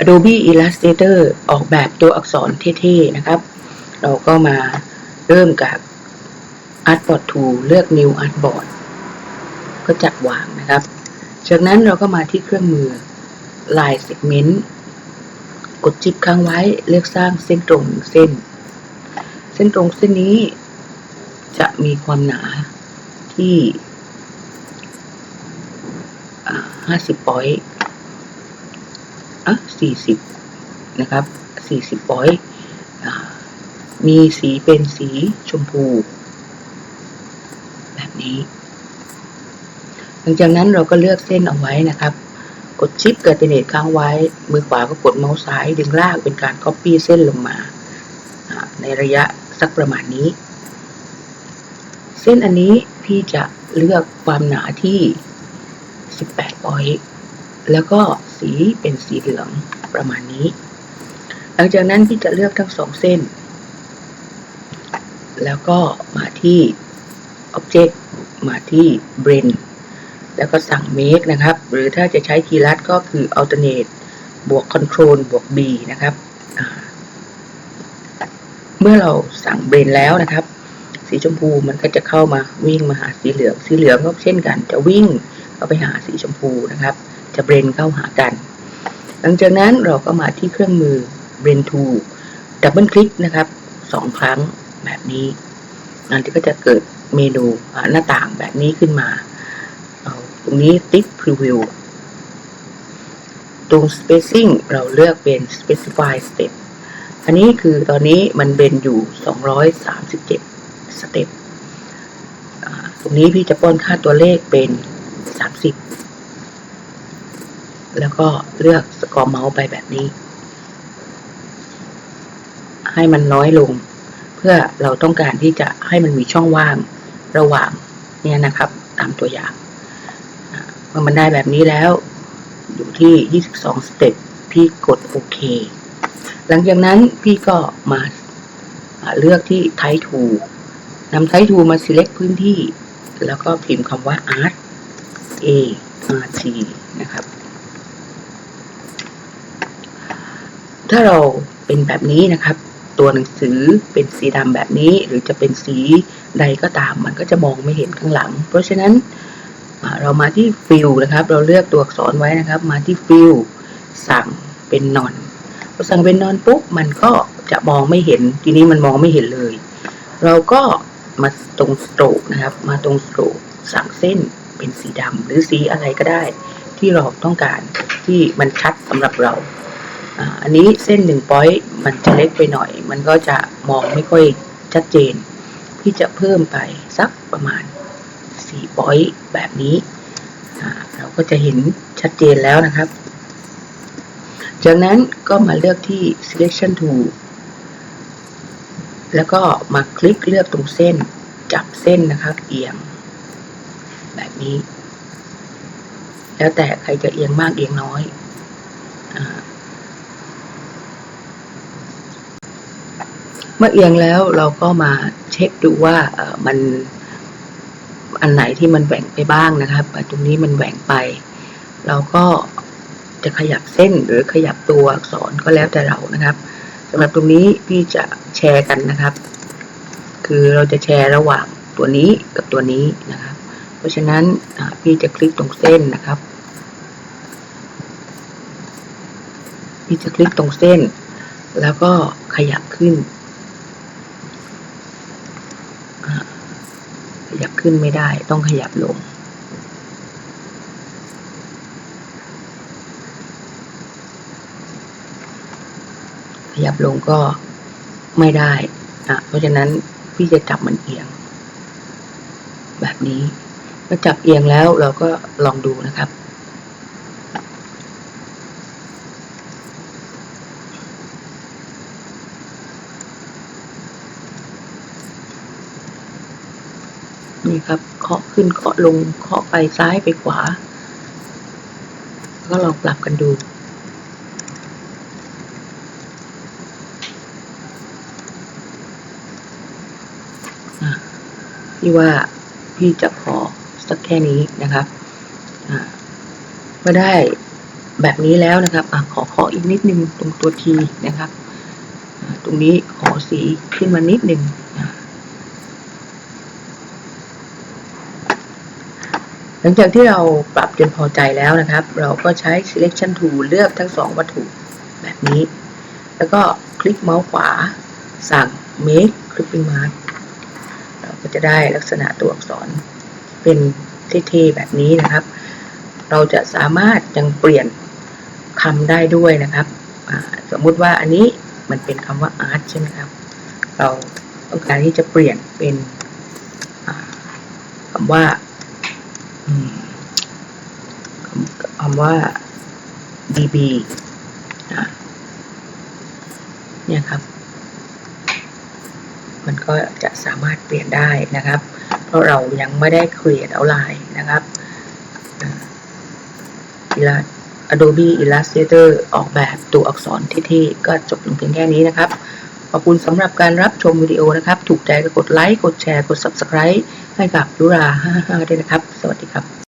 Adobe Illustrator ออกแบบตัวอักษรเท่ๆนะครับ เราก็มาเริ่มกับ Artboard Tool เลือก New Artboard ก็จัดวางนะครับ จากนั้นเราก็มาที่เครื่องมือ Line Segment กดจิบค้างไว้เลือกสร้างเส้นตรงเส้น เส้นตรงเส้นนี้จะมีความหนาที่ห้าสิบปอยต์ อะสี่สิบนะครับสี่สิบปอยต์มีสีเป็นสีชมพู แบบนี้ หลังจากนั้นเราก็เลือกเส้นเอาไว้นะครับ กดชิปเกิดเนตค้างไว้ มือขวาก็กดเมาส์ซ้ายดึงลากเป็นการ Copy เส้นลงมาอ่าในระยะสักประมาณนี้ เส้นอันนี้พี่จะเลือกความหนาที่ 18ปอยต์ แล้วก็สีเป็นสีเหลืองประมาณนี้ หลังจากนั้นพี่จะเลือกทั้งสองเส้น แล้วก็มาที่ Object มาที่ Blend แล้วก็สั่ง Make นะครับ หรือถ้าจะใช้คีย์ลัดก็คือ Alternate บวก Control บวก B นะครับ เมื่อเราสั่ง Blend แล้วนะครับ สีชมพูมันก็จะเข้ามาวิ่งมาหาสีเหลือง สีเหลืองก็เช่นกัน จะวิ่งเข้าไปหาสีชมพูนะครับ จะเบรนเข้าหากัน หลังจากนั้นเราก็มาที่เครื่องมือ Blend Tool ดับเบิลคลิกนะครับสองครั้งแบบนี้นั่นที่ก็จะเกิดเมนูหน้าต่างแบบนี้ขึ้นมา เอาตรงนี้ติ๊ก Preview ตรง Spacing เราเลือกเป็น Specify Step อันนี้คือตอนนี้มันเบนอยู่ 237 สเต็ปตรงนี้พี่จะป้อนค่าตัวเลขเป็น 30 แล้วก็เลือกสกอร์เมาส์ไปแบบนี้ ให้มันน้อยลง เพื่อเราต้องการที่จะให้มันมีช่องว่างระหว่างเนี่ยนะครับ ตามตัวอย่างเมื่อมันได้แบบนี้แล้ว อยู่ที่ 22 สเต็ปพี่กดโอเค หลังจากนั้นพี่ก็มาอ่าเลือกที่ Type Tool นำ Type Tool มา select พื้นที่ แล้วก็พิมพ์คำว่า Art A R T นะครับ ถ้าเราเป็นแบบนี้นะครับ ตัวหนังสือเป็นสีดำแบบนี้ หรือจะเป็นสีใดก็ตาม มันก็จะมองไม่เห็นข้างหลัง เพราะฉะนั้นเรามาที่ Fill นะครับ เราเลือกตัวอักษรไว้นะครับ มาที่ Fill สั่งเป็นนอนพอสั่งเป็นนอนปุ๊บมันก็จะมองไม่เห็น ทีนี้มันมองไม่เห็นเลย เราก็มาตรงสโตรกนะครับ มาตรงสโตรกสั่งเส้นเป็นสีดำหรือสีอะไรก็ได้ ที่เราต้องการที่มันชัดสำหรับเรา อันนี้เส้นหนึ่งปอยต์มันจะเล็กไปหน่อย มันก็จะมองไม่ค่อยชัดเจน พี่จะเพิ่มไปสักประมาณสี่ปอยต์แบบนี้ เราก็จะเห็นชัดเจนแล้วนะครับ จากนั้นก็มาเลือกที่ selection tool แล้วก็มาคลิกเลือกตรงเส้นจับเส้นนะครับ เอียง แบบนี้ แล้วแต่ใครจะเอียงมากเอียงน้อยอา เมื่อเอียงแล้วเราก็มาเช็คดูว่ามันอันไหนที่มันแหว่งไปบ้างนะครับตรงนี้มันแหว่งไป เราก็จะขยับเส้นหรือขยับตัวอักษรก็แล้วแต่เรานะครับสำหรับตรงนี้พี่จะแชร์กันนะครับ คือเราจะแชร์ระหว่างตัวนี้กับตัวนี้นะครับ เพราะฉะนั้นพี่จะคลิกตรงเส้นนะครับพี่จะคลิกตรงเส้น แล้วก็ขยับขึ้นอ่าข ยับขึ้นไม่ได้ ต้องขยับลง ขยับลงก็ไม่ได้อะเพราะฉะนั้นพี่จะจับมันเอียง แบบนี้เมื่อจับเอียงแล้วเราก็ลองดูนะครับ นี่ครับ เคาะขึ้นเคาะลง เคาะไปซ้ายไปขวา ก็ลองปรับกันดูอะพี่ว่าพี่จะขอสักแค่นี้นะครับอ่าเมื่อได้แบบนี้แล้วนะครับอขอขออีกนิดนึงตรงตัวทีนะครับ ตรงนี้ขอสีขึ้นมานิดนึงอ่าห ลังจากที่เราปรับจนพอใจแล้วนะครับ เราก็ใช้ selection tool เลือกทั้งสองวัตถุแบบนี้ แล้วก็คลิกเมาส์ขวา สั่ง make clipping mask เราก็จะได้ลักษณะตัวอักษรเป็นเท่ๆแบบนี้นะครับ เราจะสามารถยังเปลี่ยนคำได้ด้วยนะครับสมมุติว่าอันนี้มันเป็นคำว่า art ใช่ไหมครับ เราต้องการที่จะเปลี่ยนเป็นคำว่า คำว่า db อะเนี่ยครับ มันก็จะสามารถเปลี่ยนได้นะครับ เพราะเรายังไม่ได้ create outline นะครับอ่า Adobe Illustrator ออกแบบตัวอักษรเท่ๆก็จบลงเพียงแค่นี้นะครับ อบคุณสำหรับการรับชมวิดีโอนะครับ ถูกใจก็กดไลค์ กดแชร์ กด Subscribe ให้กับยุรา55ด้วยนะครับ สวัสดีครับ